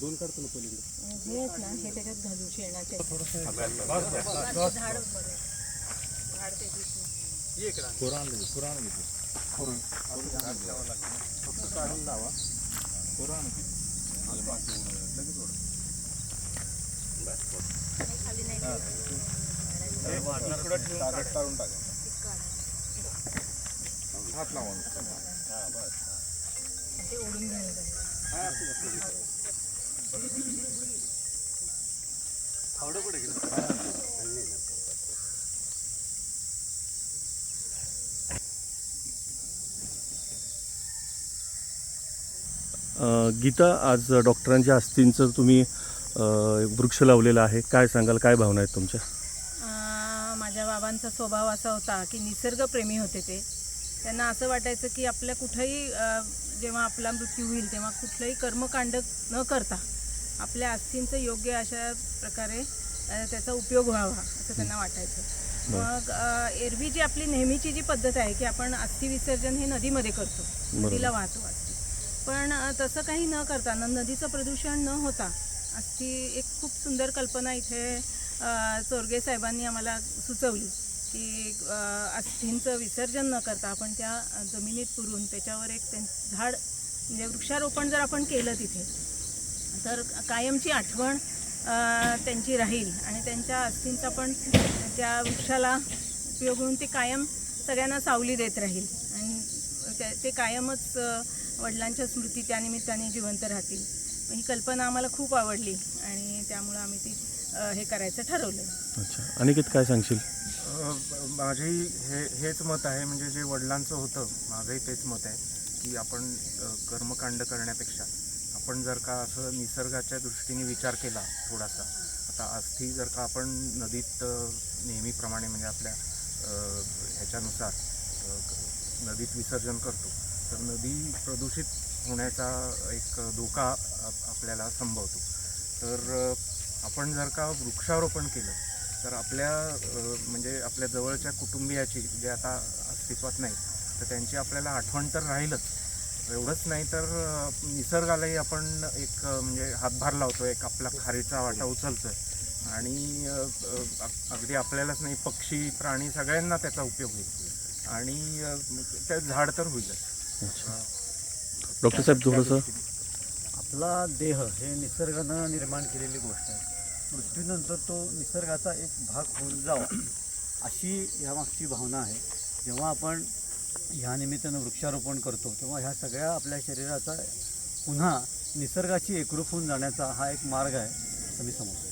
दोन काढतो ना पलीकडे ना हे त्याच्यात घालू शेणाचे झाड बरं. झाड त्याची पुराण. पुराण. घेतो फक्त काढून लावा पुराण. काढून टाका हात लावा गीता आज डॉक्टरांच्या अस्थींचं तुम्ही वृक्ष लावलेला आहे. काय सांगाल? काय भावना आहेत तुमच्या? माझ्या बाबांचा स्वभाव असा होता की निसर्गप्रेमी होते ते. त्यांना असं वाटायचं की आपल्या कुठंही जेव्हा आपला मृत्यू होईल तेव्हा कुठलंही कर्मकांड न करता आपल्या अस्थींचं योग्य अशा प्रकारे त्याचा उपयोग व्हावा असं त्यांना वाटायचं. मग एरवी जी आपली नेहमीची जी पद्धत आहे की आपण अस्थि विसर्जन हे नदीमध्ये करतो नदीला वाहतो अस्थि पण तसं काही न करता न नदीचं प्रदूषण न होता अशी एक खूप सुंदर कल्पना इथे चोरगे साहेबांनी आम्हाला सुचवली की अस्थींचं विसर्जन न करता आपण त्या जमिनीत पुरून त्याच्यावर एक त्यां झाड म्हणजे वृक्षारोपण जर आपण केलं तिथे तर कायमची आठवण त्यांची राहील. आणि त्यांच्या अस्थींचा पण त्या वृक्षाला उपयोग होऊन ते कायम सगळ्यांना सावली देत राहील. आणि ते कायमच वडिलांच्या स्मृती त्यानिमित्ताने जिवंत राहतील. ही कल्पना आम्हाला खूप आवडली आणि त्यामुळं आम्ही ती अ, हे करायचं ठरवलं अच्छा. अनिकेत काय सांगशील? अ, माझंही हे हेच मत आहे म्हणजे जे वडिलांचं होतं माझंही तेच मत आहे की आपण अ, कर्मकांड करण्यापेक्षा आपण जर का असं निसर्गाच्या दृष्टीने विचार केला थोडासा आता अस्थी जर का आपण नदीत अ, नेहमीप्रमाणे म्हणजे आपल्या अ, ह्याच्यानुसार अ, क- नदीत विसर्जन करतो तर नदी प्रदूषित होण्याचा एक धोका आप- आपल्याला संभवतो. तर आपण जर का वृक्षारोपण केलं तर आपल्या म्हणजे आपल्या जवळच्या कुटुंबियाची जे आता अस्तित्वात नाही तर त्यांची आपल्याला आठवण तर राहीलच. एवढंच नाही तर निसर्गालाही आपण एक म्हणजे हातभार लावतो एक आपला खारीचा वाटा आणि अ, अ, अग- अगदी आपल्यालाच नाही पक्षी प्राणी सगळ्यांना त्याचा उपयोग होईल. आणि ते झाड तर होईलच. डॉक्टर साहेब थोडंसं आपला देह हे निसर्गानं निर्माण केलेली गोष्ट आहे. मृत्यूनंतर तो निसर्गाचा एक भाग होऊन जावा अशी ह्यामागची भावना आहे. जेव्हा आपण ह्या निमित्तानं वृक्षारोपण करतो तेव्हा ह्या सगळ्या आपल्या शरीराचा पुन्हा निसर्गाची एकरूप होऊन जाण्याचा हा एक मार्ग आहे असं मी समजतो.